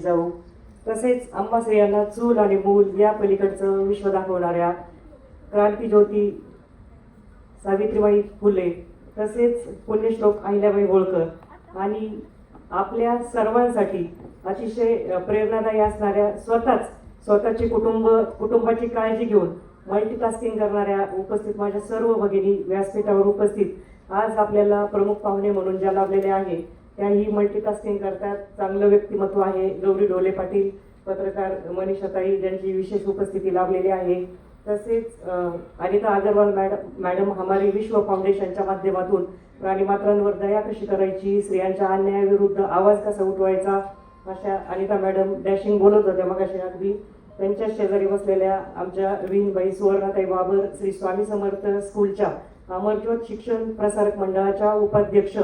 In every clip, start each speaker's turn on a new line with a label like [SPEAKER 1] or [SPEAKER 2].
[SPEAKER 1] जाऊ. तसेच अंबाश्री चूल आणि मूल या पलीकडचं विश्व दाखवणाऱ्या क्रांतीज्योती सावित्रीबाई फुले तसेच पुण्यश्लोक अहिल्याबाई होळकर आणि आपल्या सर्वांसाठी अतिशय प्रेरणादायी असणाऱ्या स्वतःच स्वतःची कुटुंब कुटुंबाची काळजी घेऊन मल्टीटास्किंग करणाऱ्या उपस्थित माझ्या सर्व भगिनी व्यासपीठावर उपस्थित. आज आपल्याला प्रमुख पाहुणे म्हणून ज्या लाभलेले आहे त्याही मल्टीटास्किंग करतात. चांगलं व्यक्तिमत्व आहे. गौरी डोले पाटील पत्रकार मनीषाताई ज्यांची विशेष उपस्थिती लाभलेली आहे. तसेच अनिता अगरवाल मॅडम मॅडम हमारी विश्व फाउंडेशनच्या माध्यमातून प्राणीमात्रांवर दया कशी करायची स्त्रियांच्या अन्यायाविरुद्ध आवाज कसा उठवायचा अशा अनिता मॅडम डॅशिंग बोलत होत्या मगाशी अगदी त्यांच्या शेजारी बसलेल्या आमच्या विनबाई सुवर्णाताई बाबर श्री स्वामी समर्थ स्कूलच्या अमरज्योत शिक्षण प्रसारक मंडळाच्या उपाध्यक्ष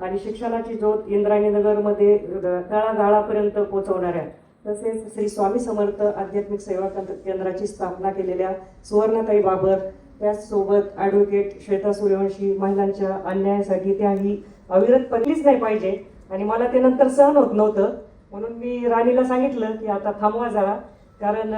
[SPEAKER 1] आणि शिक्षणाची ज्योत इंद्रायणी नगरमध्ये तळागाळापर्यंत पोहोचवणाऱ्या तसेच श्री स्वामी समर्थ आध्यात्मिक सेवा केंद्राची स्थापना केलेल्या सुवर्णताई बाबर त्याचसोबत ॲडव्होकेट श्वेता सूर्यवंशी महिलांच्या अन्यायासाठी त्याही पडलीच नाही पाहिजे. आणि मला ते नंतर सहन होत नव्हतं. म्हणून मी राणीला सांगितलं की आता थांबवा जरा. कारण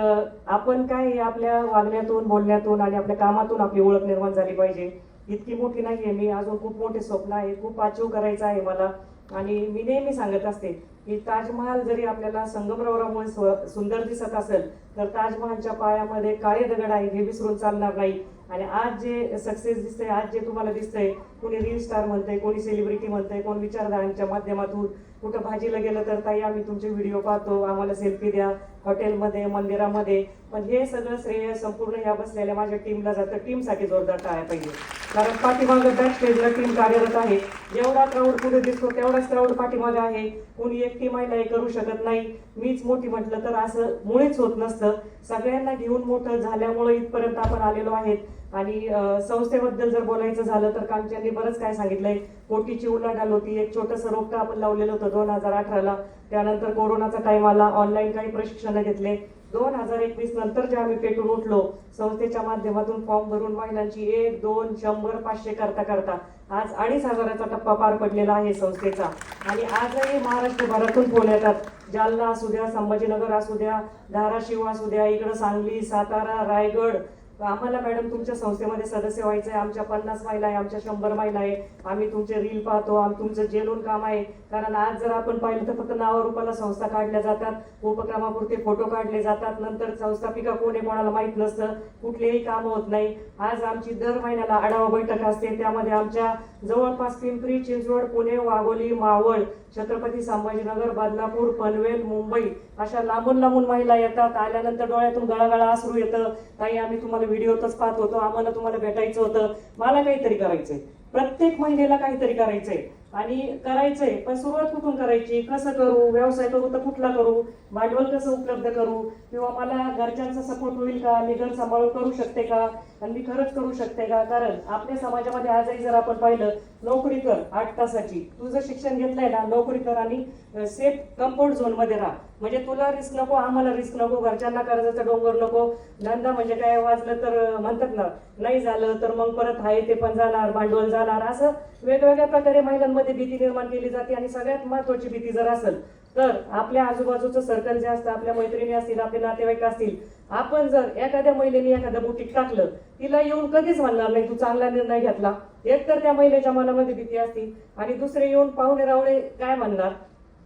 [SPEAKER 1] आपण काय आपल्या वागण्यातून बोलण्यातून आणि आपल्या कामातून आपली ओळख निर्माण झाली पाहिजे. इतकी मोठी नाही आहे मी अजून खूप मोठे स्वप्न आहे. खूप अचीव करायचं आहे मला. आणि मी नेहमी सांगत असते की ताजमहाल जरी आपल्याला संगमरवरामुळे स्व- सुंदर दिसत असेल तर ताजमहालच्या पायामध्ये काळे दगड आहे हे विसरून चालणार नाही. आणि आज जे सक्सेस दिसतंय आज जे तुम्हाला दिसतंय कोणी रील स्टार म्हणतंय कोणी सेलिब्रिटी म्हणतंय कोण विचारधारांच्या माध्यमातून कुठं भाजीला गेलं तर ताई आम्ही तुमचे व्हिडिओ पाहतो. आम्हाला सेल्फी द्या हॉटेलमध्ये मंदिरामध्ये. पण हे सगळं श्रेय संपूर्ण ह्या बसलेल्या माझ्या टीमला जातं. टीमसाठी जोरदार टाळ्या पाहिजे. कारण पाठीमागं बॅक स्टेजला टीम कार्यरत आहे. जेवढा क्राऊड पुढे दिसतो तेवढाच क्राऊड पाठीमागं आहे. कोणी एकटी महिला हे करू शकत नाही. मीच मोठी म्हटलं तर असं मुळीच होत नसतं. सगळ्यांना घेऊन मोठं झाल्यामुळे इथपर्यंत आपण आलेलो आहेत. आणि संस्थेबद्दल जर बोलायचं झालं तर कामच्यांनी बरंच काय सांगितलंय. कोटीची उलाढाल होती. एक छोटंसं रोपटं आपण लावलेलं होतं दोन हजार अठराला. त्यानंतर कोरोनाचा टाईम आला. ऑनलाईन काही प्रशिक्षण घेतले. दोन हजार एकवीस नंतर जे आम्ही पेटून उठलो संस्थेच्या माध्यमातून फॉर्म भरून महिलांची एक दोन शंभर पाचशे करता करता आज अडीच हजाराचा टप्पा पार पडलेला आहे संस्थेचा. आणि आजही महाराष्ट्रभरातून फोन येतात. जालना असू द्या संभाजीनगर असू द्या धाराशिव असू द्या इकडं सांगली सातारा रायगड आम्हाला मॅडम तुमच्या संस्थेमध्ये सदस्य व्हायचं आहे आमच्या पन्नास महिला आहे आमच्या शंभर महिला आहे. आम्ही तुमचे रील पाहतो आम तुमचं जेलून काम आहे. कारण आज जर आपण पाहिलं तर फक्त नावारूपाला संस्था काढल्या जातात उपक्रमापुरते फोटो काढले जातात. नंतर संस्थापिका कोण आहे कोणाला माहीत नसतं कुठलेही काम होत नाही. आज आमची दर महिन्याला आढावा बैठक असते. त्यामध्ये आमच्या जवळपास पिंपरी चिंचवड पुणे वाघोली मावळ छत्रपती संभाजीनगर बदलापूर पनवेल मुंबई अशा लांबून लांबून महिला येतात. आल्यानंतर डोळ्यातून गळागळा असरू येतं. ताई आम्ही तुम्हाला व्हिडिओतच पाहत होतो. आम्हाला तुम्हाला भेटायचं होतं. मला काहीतरी करायचंय. प्रत्येक महिलेला काहीतरी करायचंय. आणि करायचंय पण सुरुवात कुठून करायची? कसं करू? व्यवसाय करू तर कुठला करू? भांडवल कसं उपलब्ध करू? किंवा मला घरच्यांचा सपोर्ट होईल का? मी घर सांभाळून करू शकते का? आणि मी खरंच करू शकते का? कारण आपल्या समाजामध्ये आजही जर आपण पाहिलं नोकरी कर आठ तासाची. तुझं शिक्षण घेतलंय ना नोकरी कर आणि सेफ कंफर्ट झोनमध्ये राहा. म्हणजे तुला रिस्क नको आम्हाला रिस्क नको घरच्यांना कर्जाचा डोंगर नको. धंदा म्हणजे काय वाजलं तर म्हणतात ना नाही झालं तर मग परत आहे ते पण जाणार भांडवल जाणार. असं वेगवेगळ्या प्रकारे महिलांमध्ये भीती निर्माण केली जाते आणि सगळ्यात महत्वाची भीती जर असेल तर आपल्या आजूबाजूचं सर्कल जे असतं आपल्या मैत्रिणी असतील आपले नातेवाईक असतील आपण जर एखाद्या महिलेने एखादं बुटीक टाकलं तिला येऊन कधीच म्हणणार नाही तू चांगला निर्णय घेतला. एक तर त्या महिलेच्या मनामध्ये भीती असती आणि दुसरे येऊन पाहुणे रावळे काय म्हणणार?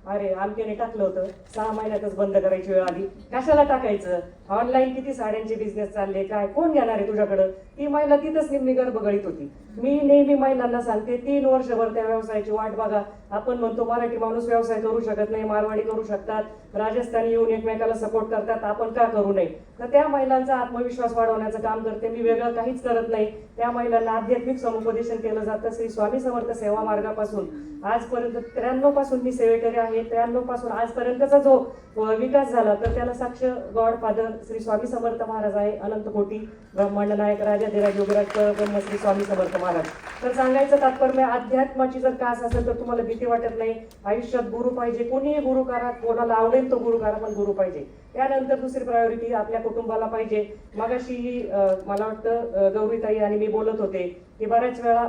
[SPEAKER 1] अरे आमच्याने टाकलं होतं. सहा महिन्यातच बंद करायची वेळ आली. कशाला टाकायचं? ऑनलाईन किती साड्यांचे बिझनेस चालले? काय? कोण घेणार आहे तुझ्याकडं? ती महिला तिथंच निम्मी गर्भगळीत होती. मी नेहमी महिलांना सांगते तीन वर्षभर त्या व्यवसायाची वाट बघा. आपण म्हणतो मराठी माणूस व्यवसाय करू शकत नाही मारवाडी करू शकतात राजस्थानी येऊन एकमेकाला सपोर्ट करतात आपण का करू नये? तर त्या महिलांचा आत्मविश्वास वाढवण्याचं काम करते. मी वेगळं काहीच करत नाही. त्या महिलांना आध्यात्मिक समुपदेशन केलं जातं. श्री स्वामी समर्थ सेवा मार्गापासून. आजपर्यंत त्र्याण्णवपासून मी सेवेकरी आहे. त्र्याण्णवपासून आजपर्यंतचा जो विकास झाला तर त्याला साक्ष गॉड फादर श्री स्वामी समर्थ महाराज आहे. अनंत कोटी ब्रह्मांड नायक राजा धीराज योगराज ब्रह्म श्री स्वामी समर्थ महाराज. तर सांगायचं तात्पर्य अध्यात्माची जर कास असेल तर तुम्हाला भीती वाटत नाही. आयुष्यात गुरु पाहिजे. कोणीही गुरु करा कोणाला आवडेल तो गुरु करा पण गुरु पाहिजे. त्यानंतर दुसरी प्रायोरिटी आपल्या कुटुंबाला पाहिजे. मगाशी मला वाटतं गौरीताई आणि मी बोलत होते की बऱ्याच वेळा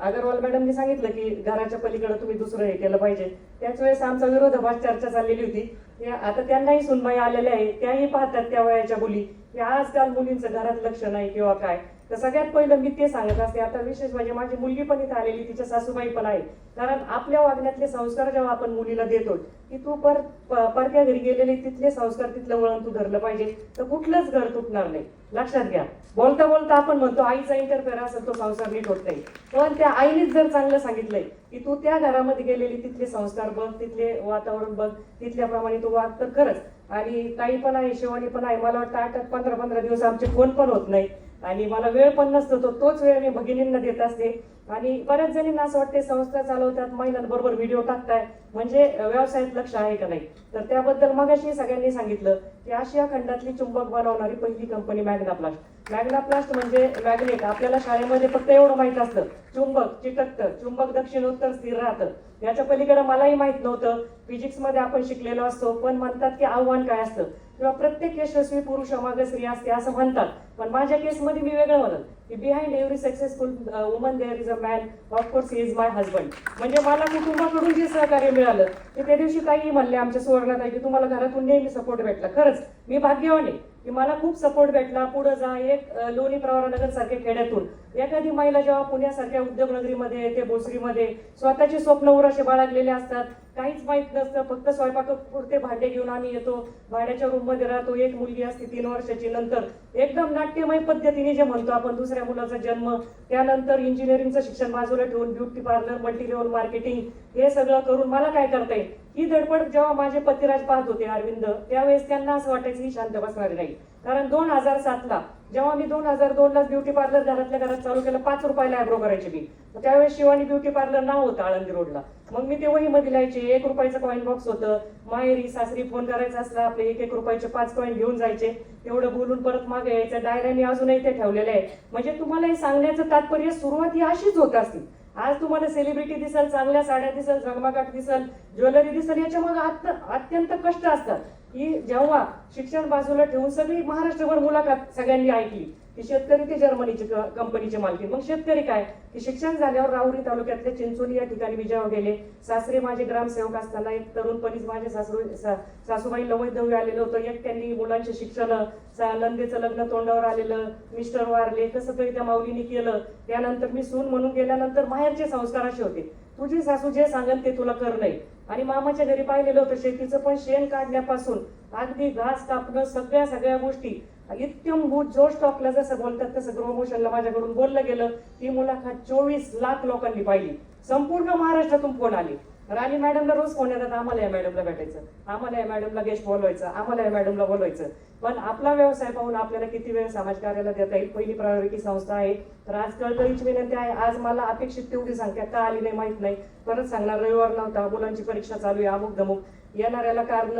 [SPEAKER 1] अगरवाल मॅडमनी सांगितलं की घराच्या पलीकडे तुम्ही दुसरं हे केलं पाहिजे. त्याच वेळेस आमचा विरोधाभास चर्चा चाललेली होती. आता त्यांनाही सुनबाई आलेल्या आहे त्याही पाहतात त्या वयाच्या मुली. की आजकाल मुलींचं घरात लक्ष नाही किंवा काय. तर सगळ्यात पहिलं मी ते सांगत असते. आता विशेष म्हणजे माझी मुलगी पण इथे आलेली तिच्या सासूबाई पण आहे कारण आपल्या वागण्यातले संस्कार जेव्हा आपण मुलीला देतो की तू पर परक्या घरी गेलेले तिथले संस्कार तिथलं वळण तू धरलं पाहिजे. तर कुठलंच घर तुटणार नाही. लक्षात घ्या. बोलता बोलता आपण म्हणतो आईचा इंटरफेअर असेल तो संसार नीट होत नाही. पण त्या आईनेच जर चांगलं सांगितलंय की तू त्या घरामध्ये गेलेली तिथले संस्कार बघ तिथले वातावरण बघ तिथल्याप्रमाणे तू वाग तर खरंच. आणि ताई पण आहे शिवानी पण आहे. मला वाटतं आठ पंधरा पंधरा दिवस आमचे फोन पण होत नाही आणि मला वेळ पण नसतो तो तोच वेळ मी भगिनींना देत असते. आणि बऱ्याच जणींना असं वाटते संस्था चालवतात महिलांबरोबर व्हिडिओ टाकताय. म्हणजे व्यवसायात लक्ष आहे का नाही? तर त्याबद्दल मगाशी सगळ्यांनी सांगितलं की आशिया खंडातली चुंबक बनवणारी पहिली कंपनी मॅग्नाप्लास्ट मॅग्नाप्लास्ट म्हणजे मॅग्नेट आपल्याला शाळेमध्ये फक्त एवढं माहीत असतं. चुंबक चिटकतं चुंबक दक्षिणोत्तर स्थिर राहतं. याच्या पलीकडे मलाही माहीत नव्हतं. फिजिक्समध्ये आपण शिकलेलो असतो. पण म्हणतात की आव्हान काय असतं? किंवा प्रत्येक यशस्वी पुरुष मागे स्त्री असते असं म्हणतात. पण माझ्या केसमध्ये मी वेगळं म्हणत की behind every successful woman there is a man of course is my husband म्हणजे मला कुटुंबाकडून जे सहकार्य मिळालं ते त्या दिवशी काही म्हणले आमच्या सुवर्णात आहे की तुम्हाला घरातून नेहमी सपोर्ट भेटला. खरंच मी भाग्यवान आहे. की मला खूप सपोर्ट भेटला. पुढे जा एक लोणी प्रवरानगर सारख्या खेड्यातून. एखादी महिला जेव्हा पुण्यासारख्या उद्योगनगरीमध्ये येते भोसरीमध्ये स्वतःची स्वप्न उराशे बाळगलेले असतात. काहीच माहीत नसतं. फक्त स्वयंपाक पुरते भांडे घेऊन आम्ही येतो. भाड्याच्या रूममध्ये राहतो. एक मुलगी असते तीन वर्षाची. नंतर एकदम नाट्यमय पद्धतीने जे म्हणतो आपण दुसऱ्या मुलाचा जन्म त्यानंतर इंजिनिअरिंगचं शिक्षण बाजूला ठेवून beauty parlour multi level marketing हे सगळं करून मला काय करता येईल? ही धडपड जेव्हा माझे पतिराज पाहत होते अरविंद त्यावेळेस त्यांना असं वाटायचं ही शांत बसणारी नाही. कारण दोन हजार सातला जेव्हा मी दोन हजार दोन ला ब्युटी पार्लर घरातल्या घरात चालू केलं पाच रुपयाला आयब्रो करायची मी. त्यावेळेस शिवानी ब्युटी पार्लर नाव होतं आळंदी रोडला. मग मी ते वहीमध्ये लिहायचे एक रुपयाचं कॉईन बॉक्स होतं. माहेरी सासरी फोन करायचा असला आपले एक एक रुपयाचे पाच कॉईन घेऊन जायचे. तेवढं बोलून परत मागे यायचं. डायऱ्याने अजूनही ते ठेवलेलं आहे म्हणजे तुम्हाला हे सांगण्याचं तात्पर्य सुरुवात ही अशीच होत असते. आज तुम्हाला सेलिब्रिटी दिसल चांगल्या साड्या दिसल झगमगाट दिसल ज्वेलरी दिसल याच्यामध्ये अत्य- अत्यंत कष्ट असतात. की जेव्हा शिक्षण बाजूला ठेवून सगळी महाराष्ट्रभर मुलाखत सगळ्यांनी ऐकली की शेतकरी ते जर्मनीचे कंपनीचे मालकी मग शेतकरी काय? की शिक्षण झाल्यावर राहुरी तालुक्यातल्या चिंचोली या ठिकाणी विजयावर गेले. सासरे माझे ग्रामसेवक असताना एक तरुणपणीच माझे सासरू सासूबाई लवैदवी आलेलं होतं. एक त्यांनी मुलांचे शिक्षण नंदेचं लग्न तोंडावर आलेलं मिस्टर वारले कसं तरी त्या माऊलीने केलं. त्यानंतर मी सून म्हणून गेल्यानंतर माहेरचे संस्कार असे होते. तुझी सासू जे सांगेल ते तुला कर नाही. आणि मामाच्या घरी पाहिलेलं होतं शेतीचं पण शेण काढण्यापासून. अगदी घास कापणं सगळ्या सगळ्या गोष्टी. इत्यंभूत जोश टॉकला जसं बोलतात तसं गृहभूषणला माझ्याकडून बोललं गेलं. ती मुलाखत चोवीस लाख लोकांनी पाहिली. संपूर्ण महाराष्ट्रातून फोन आले. राणी मॅडमला रोज फोन येतात आम्हाला या मॅडमला भेटायचं. आम्हाला या मॅडमला गेस्ट बोलवायचं आम्हाला या मॅडमला बोलवायचं पण आपला व्यवसाय पाहून आपल्याला किती वेळ समाजकार्याला देता येईल? पहिली प्रायोरिटी संस्था आहे. तर आज कळकळीची विनंती आहे. आज मला अपेक्षित तेवढी संख्या का आली नाही माहीत नाही. परत सांगणार रविवार नव्हता. मुलांची परीक्षा चालू आहे. अमुक दमुक येणाऱ्याला कारण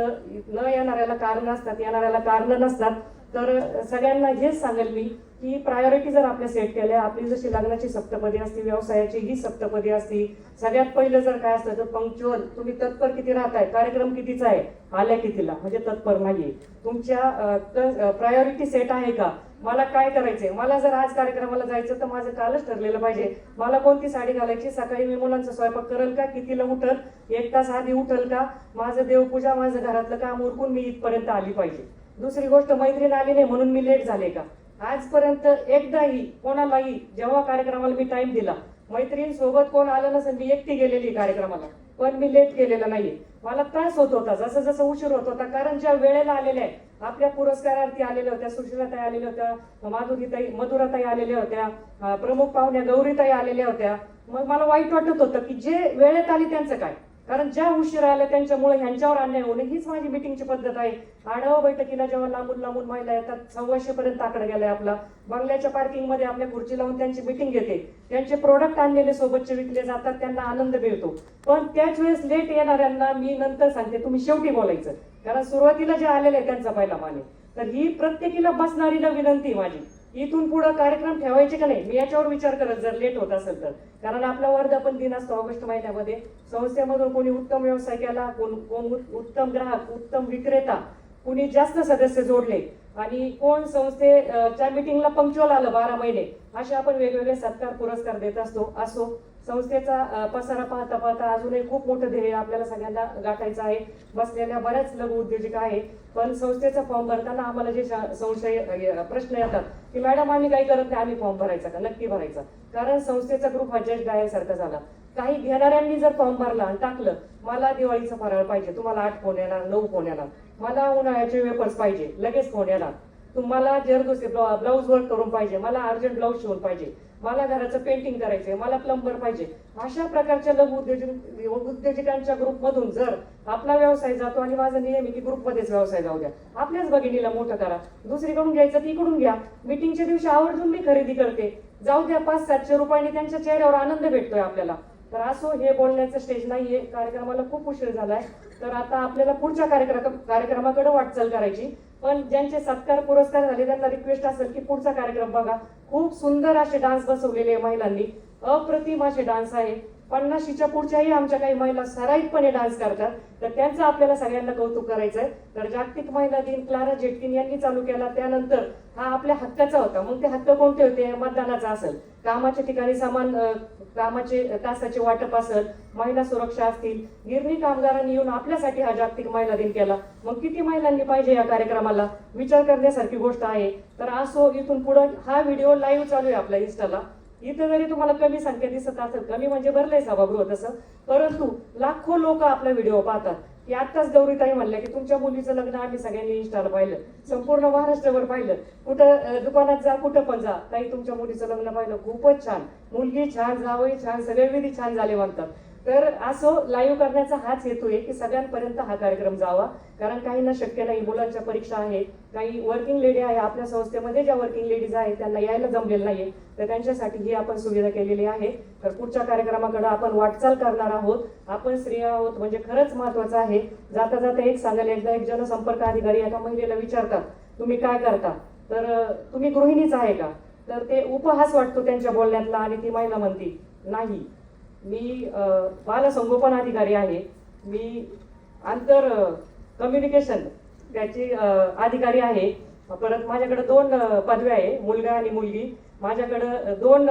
[SPEAKER 1] न येणाऱ्याला कारण असतात येणाऱ्याला कारण नसतात. तर सगळ्यांना हेच सांगेल मी की प्रायोरिटी जर आपल्या सेट केल्या आपली जशी लग्नाची सप्तपदी असते व्यवसायाची ही सप्तपदी असती सगळ्यात पहिलं जर काय असतं तर पंक्च्युअल तुम्ही तत्पर किती राहताय कार्यक्रम कितीचा आहे आल्या कितीला म्हणजे तत्पर नाहीये. तुमच्या प्रायोरिटी सेट आहे का? मला काय करायचंय? मला जर आज कार्यक्रमाला जायचं तर माझं कालच ठरलेलं पाहिजे. मला कोणती साडी घालायची? सकाळी मी मुलांचा स्वयंपाक करेल का? कितीला उठल? एक तास आधी उठल का? माझं देवपूजा माझं घरातलं काम उरकून मी इथपर्यंत आली पाहिजे. दुसरी गोष्ट मैत्रीण आली नाही म्हणून मी लेट झाले का? आजपर्यंत एकदाही कोणालाही जेव्हा कार्यक्रमाला मी टाइम दिला मैत्रीण सोबत कोण आलं नसेल मी एकटी गेलेली कार्यक्रमाला. पण मी लेट केलेला नाहीये. मला त्रास होत होता जसं जसं उशीर होत होता कारण ज्या वेळेला आलेल्या आहे आपल्या पुरस्कारार्थी आलेल्या होत्या सुशीलाताई आलेल्या होत्या माधुरीताई मधुराताई आलेल्या होत्या प्रमुख पाहुण्या गौरीताई आलेल्या होत्या. मग मला वाईट वाटत होतं की जे वेळेत आली त्यांचं काय? कारण ज्या उशीर आल्या त्यांच्यामुळे ह्यांच्यावर अन्याय होणे हीच माझी मिटिंगची पद्धत आहे. आढावा बैठकीला जेव्हा लांबून लांबून महिला येतात सव्वाशे पर्यंत आकडा गेलाय आपला. बंगल्याच्या पार्किंगमध्ये आपल्या खुर्ची लावून त्यांची मिटिंग घेते. त्यांचे प्रोडक्ट आणलेले सोबतचे विकले जातात त्यांना आनंद मिळतो. पण त्याच वेळेस लेट येणाऱ्यांना मी नंतर सांगते तुम्ही शेवटी बोलायचं. कारण सुरुवातीला जे आलेले आहे त्यांचा पहिला माने. तर ही प्रत्येकीला बसणारी न विनंती माझी. इथून पुढे कार्यक्रम ठेवायचे का नाही मी याच्यावर विचार करत जर लेट होत असेल तर. कारण आपला वर्धापन दिन असतो ऑगस्ट महिन्यामध्ये. संस्थेमधून कोणी उत्तम व्यवसाय केला कोण कोण उत्तम ग्राहक उत्तम विक्रेता कुणी जास्त सदस्य जोडले आणि कोण संस्थेच्या मिटिंगला पंक्च्युअल आलं बारा महिने असे आपण वेगवेगळे सत्कार पुरस्कार देत असतो असो. संस्थेचा पसारा पाहता पाहता अजूनही खूप मोठं ध्येय आपल्याला सगळ्यांना गाठायचं आहे. बसलेल्या बऱ्याच लघु उद्योजिका आहे पण संस्थेचा फॉर्म भरताना आम्हाला जे संशय प्रश्न येतात की मॅडम आम्ही काही करत नाही आम्ही फॉर्म भरायचा का? नक्की भरायचा. कारण संस्थेचा ग्रुप हा जज डायलसारखा झाला. काही घेणाऱ्यांनी जर फॉर्म भरला आणि टाकलं मला दिवाळीचा फराळ पाहिजे तुम्हाला आठ फोन येणार नऊ फोन येणार. मला उन्हाळ्याचे वेपर्स पाहिजे. लगेच फोन येणार. तुम्हाला दुसरे ब्लाऊज वर्क करून पाहिजे. मला अर्जंट ब्लाऊज शिवून पाहिजे. मला घराचं पेंटिंग करायचंय. मला प्लंबर पाहिजे. अशा प्रकारच्या लघु उद्योजक उद्योजकांच्या ग्रुपमधून जर आपला व्यवसाय जातो आणि माझा नियम आहे की ग्रुपमध्येच व्यवसाय जाऊ द्या. आपल्याच भगिनीला मोठं करा. दुसरीकडून घ्यायचं तिकडून घ्या. मीटिंगच्या दिवशी आवर्जून मी खरेदी करते. जाऊ द्या पाच सातशे रुपयांनी त्यांच्या चेहऱ्यावर आनंद भेटतोय आपल्याला. तर असो हे बोलण्याचं स्टेज नाहीये. कार्यक्रमाला खूप उशीर झालाय. तर आता आपल्याला पुढच्या कार्यक्रम कार्यक्रमाकडे वाटचाल करायची. पण ज्यांचे सत्कार पुरस्कार झाले त्यांना रिक्वेस्ट असेल की पुढचा कार्यक्रम बघा. खूप सुंदर असे डान्स बसवलेले आहे महिलांनी. अप्रतिम असे डान्स आहे. पन्नाशीच्या पुढच्याही आमच्या काही महिला सराईतपणे डान्स करतात तर त्यांचं आपल्याला सगळ्यांना कौतुक करायचंय. तर जागतिक महिला दिन क्लारा जेटकिन यांनी चालू केला त्यानंतर हा आपल्या हक्काचा होता. मग ते हक्क कोणते होते? मतदानाचा असेल. कामाच्या ठिकाणी समान कामाचे तासाचे वाटप असेल महिला सुरक्षा असतील गिरणी कामगारांनी येऊन आपल्यासाठी हा जागतिक महिला दिन केला. मग किती महिलांनी पाहिजे या कार्यक्रमाला? विचार करण्यासारखी गोष्ट आहे. तर असो इथून पुढे हा व्हिडिओ लाईव्ह चालू आहे आपल्या इन्स्टाला इथं जरी तुम्हाला कमी संख्या दिसत असेल कमी म्हणजे भरलंय सभागृह तसं परंतु लाखो लोक आपला व्हिडिओ पाहतात. की आत्ताच गौरीताई म्हणल्या की तुमच्या मुलीचं लग्न आम्ही सगळ्यांनी इंस्टाला पाहिलं. संपूर्ण महाराष्ट्रभर पाहिलं. कुठं दुकानात जा कुठं पण जा. ताई तुमच्या मुलीचं लग्न पाहिलं. खूपच छान. मुलगी छान जावई छान सगळे विधी छान झाले म्हणतात. तर असं लाईव्ह करण्याचा हाच हेतू आहे की सगळ्यांपर्यंत हा कार्यक्रम जावा. कारण काहींना शक्य नाही मुलांच्या परीक्षा आहेत काही वर्किंग लेडी आहे आपल्या संस्थेमध्ये ज्या वर्किंग लेडीज आहेत त्यांना यायला जमलेलं नाहीये. तर त्यांच्यासाठी ही आपण सुविधा केलेली आहे. तर पुढच्या कार्यक्रमाकडे आपण वाटचाल करणार आहोत. आपण स्त्रिया आहोत म्हणजे खरंच महत्वाचं आहे. जाता जाता एक सांगायला एकदा एक जनसंपर्क अधिकारी एका महिलेला विचारतात तुम्ही काय करता? तर तुम्ही गृहिणीच आहे का? तर ते उपहास वाटतो त्यांच्या बोलण्यातला आणि ती महिला म्हणती नाही. मी अ, बालसंगोपन अधिकारी आहे. मी आंतर कम्युनिकेशन त्याची अधिकारी आहे. परत माझ्याकडं दोन पदव्या आहे मुलगा आणि मुलगी. माझ्याकडं दोन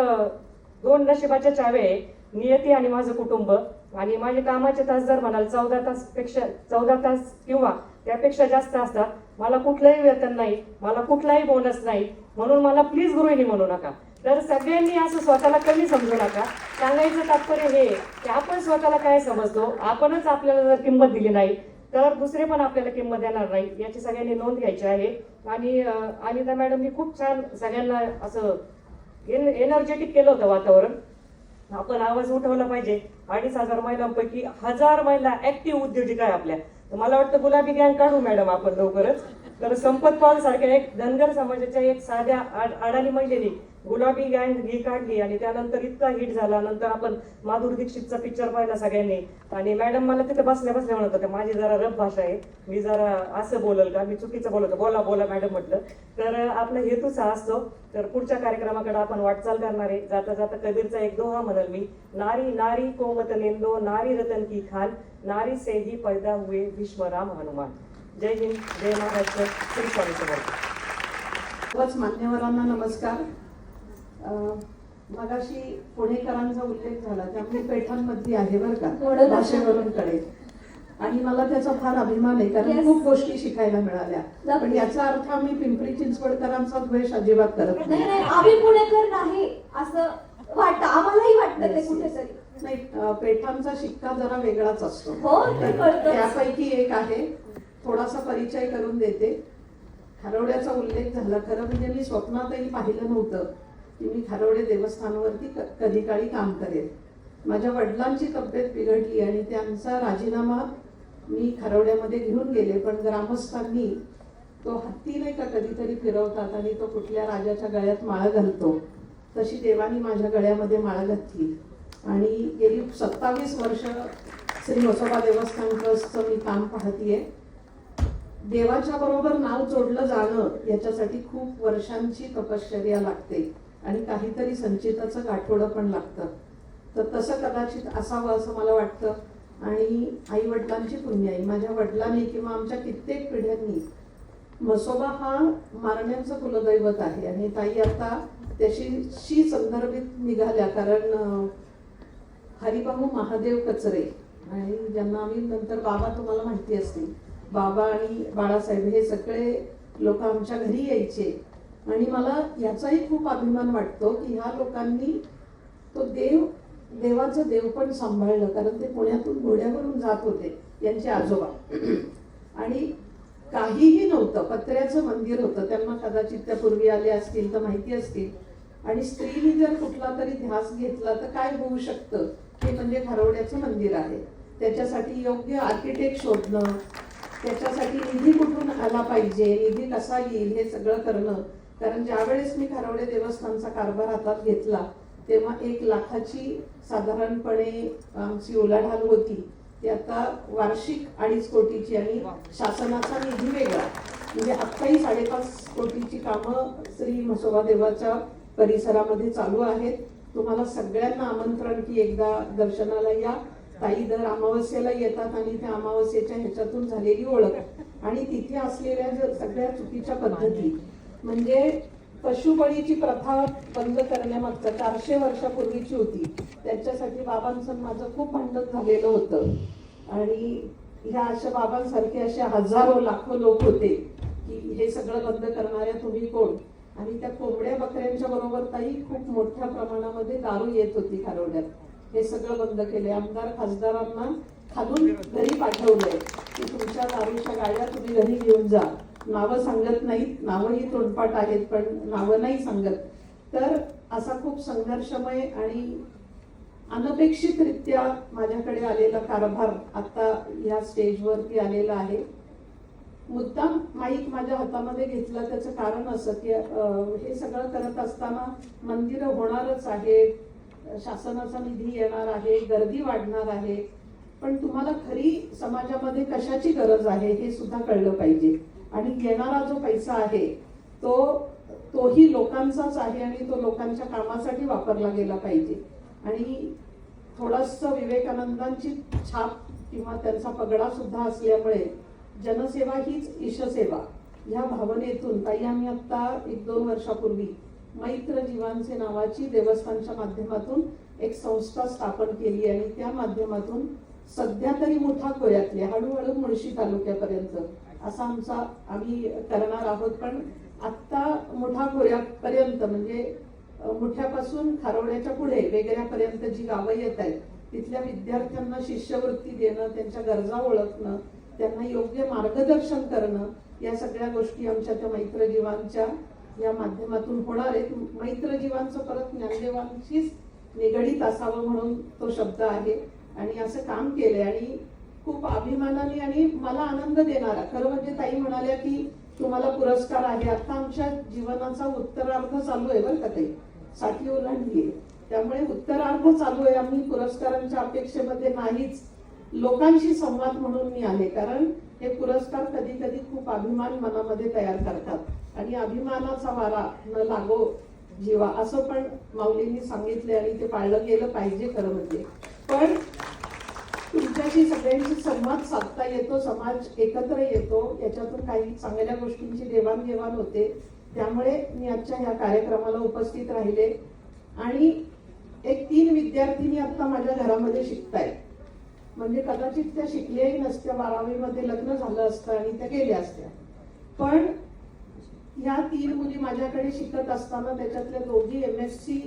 [SPEAKER 1] दोन नशिबाच्या चाव्या आहे नियती आणि माझं कुटुंब. आणि माझे कामाचे तास जर म्हणाल चौदा तासपेक्षा चौदा तास किंवा त्यापेक्षा जास्त असतात मला कुठलंही वेतन नाही मला कुठलाही बोनस नाही. म्हणून मला प्लीज गृहिणी म्हणू नका. तर सगळ्यांनी असं स्वतःला कमी समजू नका. सांगायचं तात्पर्य हे की आपण स्वतःला काय समजतो? आपणच आपल्याला जर किंमत दिली नाही तर दुसरे पण आपल्याला किंमत देणार नाही. याची सगळ्यांनी नोंद घ्यायची आहे. आणि अं, अनिता मॅडमनी खूप छान सगळ्यांना असं एनर्जेटिक केलं होतं वातावरण. आपण आवाज उठवला पाहिजे. अडीच हजार महिलांपैकी हजार महिला ऍक्टिव्ह उद्योजिका आहे आपल्या. तर मला वाटतं गुलाबी गँग काढू मॅडम आपण लवकरच. तर संपत पॉल सारख्या एक धनगर समाजाच्या एक साध्या आड- अडाणी महिलेने गुलाबी गँग ही काढली आणि त्यानंतर इतका हिट झाला. नंतर आपण माधुर दीक्षितचा पिक्चर पाहिला सगळ्यांनी. आणि मॅडम मला तिथे बसल्या बसल्या म्हणत होत्या माझी जरा रफ भाषा आहे. मी जरा असं बोलल का? मी चुकीचं बोलत बोला बोला मॅडम म्हटलं. तर आपला हेतूच हा असतो. तर पुढच्या कार्यक्रमाकडे आपण वाटचाल करणार आहे. जाता जाता कबीरचा एक दोहा म्हणल मी. नारी नारी कोमत नेंदो नारी रतन की खान नारी से ही पैदा हुए विश्वराम हनुमान. जय हिंद जय महाराष्ट्र. श्री स्वामी समर्थ
[SPEAKER 2] मान्यवरांना नमस्कार. मगाशी पुणेकरांचा उल्लेख झाला त्यामुळे पेठांमध्ये आहे बरं का भाषेवरून कडे आणि मला त्याचा फार अभिमान आहे कारण. खूप गोष्टी शिकायला मिळाल्या. पण याचा अर्थ आम्ही पिंपरी चिंचवडकरांचा द्वेष अजिबात करत
[SPEAKER 3] नाही. आम्ही पुणेकर नाही असं वाटतं. आम्हालाही वाटतं ते
[SPEAKER 2] Yes,
[SPEAKER 3] कुठेतरी.
[SPEAKER 2] नाही पेठांचा शिक्का जरा वेगळाच असतो.
[SPEAKER 3] हो
[SPEAKER 2] त्यापैकी एक आहे थोडासा परिचय करून देते. खारोड्याचा उल्लेख झाला खरं म्हणजे मी स्वप्नातही पाहिलं नव्हतं. की मी खारोडे देवस्थानवरती क- कधी काळी काम करेल माझ्या वडिलांची तब्येत बिघडली आणि त्यांचा राजीनामा मी खारवड्यामध्ये घेऊन गेले पण ग्रामस्थांनी तो हत्ती नाही का कधीतरी फिरवतात आणि तो कुठल्या राजाच्या गळ्यात माळ घालतो. तशी देवानी माझ्या गळ्यामध्ये माळ घातली. आणि गेली सत्तावीस वर्ष श्री वसोबा देवस्थान ट्रस्टचं मी काम पाहतीये. देवाच्या बरोबर नाव जोडलं जाणं याच्यासाठी खूप वर्षांची तपश्चर्या लागते. आणि काहीतरी संचिताचं गाठोडं पण लागतं. तर तसं कदाचित असावं असं मला वाटतं. आणि आई वडिलांची पुण्याई माझ्या वडिलांनी किंवा आमच्या कित्येक पिढ्यांनी मसोबा हा मारण्याचं कुलदैवत आहे. आणि ताई आता त्याशी शी संदर्भित निघाल्या कारण हरिबाबू हरिभाऊ महादेव कचरे आणि ज्यांना आम्ही नंतर बाबा तुम्हाला माहिती असतील. बाबा आणि बाळासाहेब हे सगळे लोक आमच्या घरी यायचे. आणि मला याचाही खूप अभिमान वाटतो की ह्या लोकांनी तो देव देवाचं देव पण सांभाळलं कारण ते पुण्यातून घोड्यावरून जात होते यांचे आजोबा. आणि काहीही नव्हतं पत्र्याचं मंदिर होतं त्यांना कदाचित त्या पूर्वी आले असतील तर माहिती असतील. आणि स्त्रीने जर कुठला तरी ध्यास घेतला तर काय होऊ शकतं? हे म्हणजे खारवड्याचं मंदिर आहे. त्याच्यासाठी योग्य आर्किटेक्ट शोधणं त्याच्यासाठी निधी कुठून आला पाहिजे निधी कसा येईल हे सगळं करणं कारण ज्यावेळेस मी खारवडे देवस्थानचा कारभार हातात घेतला तेव्हा एक लाखाची साधारणपणे आमची उलाढाल होती. ती आता वार्षिक अडीच कोटीची आणि शासनाचा निधी वेगळा. म्हणजे आत्ताही साडेपाच कोटीची कामं श्री म्हसोबा देवाच्या परिसरामध्ये चालू आहेत. तुम्हाला सगळ्यांना आमंत्रण की एकदा दर्शनाला या. ताई दर अमावस्येला येतात आणि त्या अमावस्येच्या ह्याच्यातून झालेली ओळख. आणि तिथे असलेल्या ज्या सगळ्या चुकीच्या पद्धती म्हणजे पशुबळीची प्रथा बंद करण्यामागचं चारशे वर्षापूर्वीची होती. त्याच्यासाठी बाबांचं माझं खूप भांडण झालेलं होतं. आणि ह्या अशा बाबांसारखे असे हजारो लाखो लोक होते की हे सगळं बंद करणाऱ्या तुम्ही कोण? आणि त्या कोंबड्या बकऱ्यांच्या बरोबर ताई खूप मोठ्या प्रमाणामध्ये दारू येत होती खारवड्यात हे सगळं बंद केले आमदार खासदारांना खालून घरी पाठवलंय की तुमच्या दारूच्या गाड्या तुम्ही घरी घेऊन जा. नावं सांगत नाहीत नावंही तोंडपाठ आहेत पण नावं नाही सांगत. तर असा खूप संघर्षमय आणि अनपेक्षितरित्या माझ्याकडे आलेला कारभार आता या स्टेजवरती आलेला आहे. मुद्दाम माईक माझ्या हातामध्ये घेतला त्याचं कारण असं की हे सगळं करत असताना मंदिरं होणारच आहेत शासनाचा निधी येणार आहे गर्दी वाढणार आहे. पण तुम्हाला खरी समाजामध्ये कशाची गरज आहे हे सुद्धा कळलं पाहिजे. आणि येणारा जो पैसा आहे तो तोही लोकांचाच आहे आणि तो लोकांच्या कामासाठी वापरला गेला पाहिजे. आणि थोडस विवेकानंदांची छाप किंवा त्यांचा पगडा सुद्धा असल्यामुळे जनसेवा हीच ईशसेवा. या भावनेतून ताई आम्ही आता एक दोन वर्षापूर्वी मैत्र जीवांचे नावाची देवस्थानच्या माध्यमातून एक संस्था स्थापन केली आणि त्या माध्यमातून सध्या तरी मोठा खोऱ्यातले हळूहळू मुळशी तालुक्यापर्यंत असा आमचा आम्ही करणार आहोत. पण आत्ता मोठा खोऱ्यापर्यंत म्हणजे मोठ्यापासून मुठ्यापासून खारवड्याच्या पुढे वेगळ्यापर्यंत जी गावं येत आहेत तिथल्या विद्यार्थ्यांना शिष्यवृत्ती देणं त्यांच्या गरजा ओळखणं त्यांना योग्य मार्गदर्शन करणं या सगळ्या गोष्टी आमच्या त्या मैत्रजीवांच्या या माध्यमातून होणार आहेत. मैत्रजीवांचं परत ज्ञानदेवांशीच निगडीत असावं म्हणून तो शब्द आहे. आणि असं काम केलंय. आणि खूप अभिमानाने आणि मला आनंद देणारा. खरं म्हणजे ताई म्हणाल्या की तुम्हाला पुरस्कार आहे. आता आमच्या जीवनाचा उत्तरार्ध चालू आहे बरं का ताई? साठी ओलांडली त्यामुळे उत्तरार्ध चालू आहे. आम्ही पुरस्कारांच्या अपेक्षेमध्ये नाहीच. लोकांशी संवाद म्हणून मी आले. कारण हे पुरस्कार कधी कधी खूप अभिमान मनामध्ये तयार करतात. आणि अभिमानाचा वारा न लागो जीवा. असं पण माऊलींनी सांगितले आणि ते पाळलं गेलं पाहिजे खरं म्हणजे. पण तुमच्याशी सगळ्यांशी संवाद साधता येतो समाज एकत्र येतो याच्यातून काही चांगल्या गोष्टींची देवाणघेवाण होते. त्यामुळे मी आजच्या ह्या कार्यक्रमाला उपस्थित राहिले. आणि एक तीन विद्यार्थिनी आता माझ्या घरामध्ये शिकतायत. म्हणजे कदाचित त्या शिकल्याही नसत्या बारावीमध्ये लग्न झालं असतं आणि त्या गेल्या असत्या. पण या तीन मुली माझ्याकडे शिकत असताना त्याच्यातल्या दोघी एम एस सी